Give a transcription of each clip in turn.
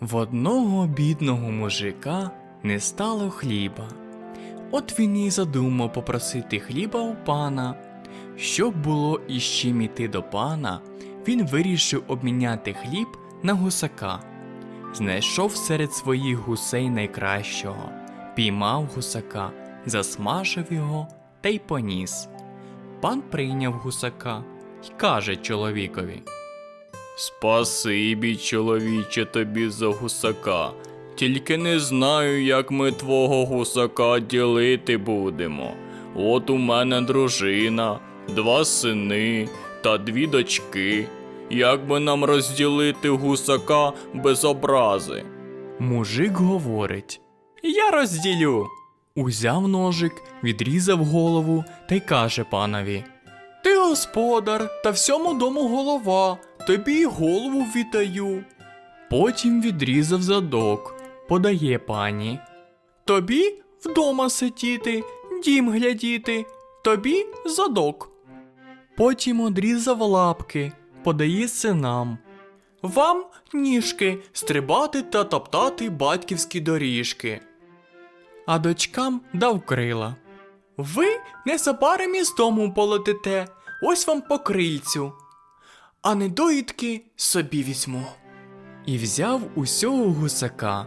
В одного бідного мужика не стало хліба. От він і задумав попросити хліба у пана. Щоб було із чим іти до пана, він вирішив обміняти хліб на гусака. Знайшов серед своїх гусей найкращого, піймав гусака, засмажив його та й поніс. Пан прийняв гусака й каже чоловікові. Спасибі, чоловіче, тобі за гусака. Тільки не знаю, як ми твого гусака ділити будемо. От у мене дружина, два сини та дві дочки. Як би нам розділити гусака без образи? Мужик говорить: Я розділю. Узяв ножик, відрізав голову та й каже панові: Ти господар та всьому дому голова, тобі голову віддаю. Потім відрізав задок, подає пані. Тобі вдома сидіти, дім глядіти, тобі задок. Потім одрізав лапки, подає синам. Вам ніжки стрибати та топтати батьківські доріжки. А дочкам дав крила. Ви незабаром із дому полетите, ось вам по крильцю, а недоїдки собі візьму. І взяв усього гусака.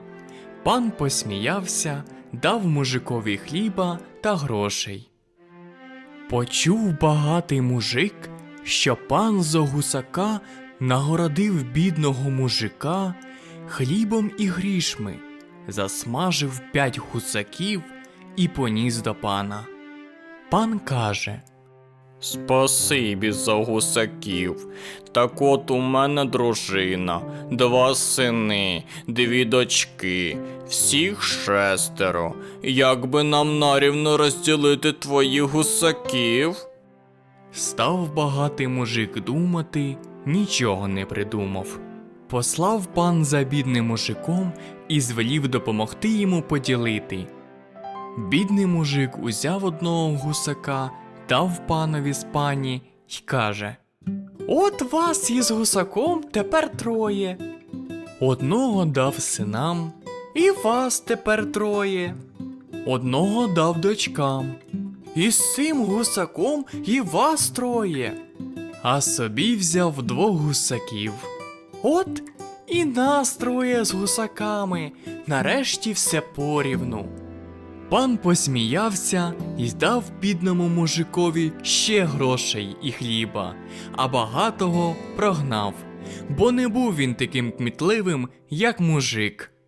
Пан посміявся, дав мужикові хліба та грошей. Почув багатий мужик, що пан зо гусака нагородив бідного мужика хлібом і грішми, засмажив п'ять гусаків і поніс до пана. Пан каже Спасибі за гусаків. Так от у мене дружина, два сини, дві дочки, всіх шестеро. Як би нам нарівно розділити твоїх гусаків? Став багатий мужик думати, нічого не придумав. Послав пан за бідним мужиком і звелів допомогти йому поділити. Бідний мужик узяв одного гусака, дав панові з пані й каже: От вас із гусаком тепер троє. Одного дав синам, і вас тепер троє. Одного дав дочкам, і з цим гусаком і вас троє. А собі взяв двох гусаків. От і нас троє з гусаками, нарешті все порівну. Пан посміявся і дав бідному мужикові ще грошей і хліба, а багатого прогнав, бо не був він таким кмітливим, як мужик.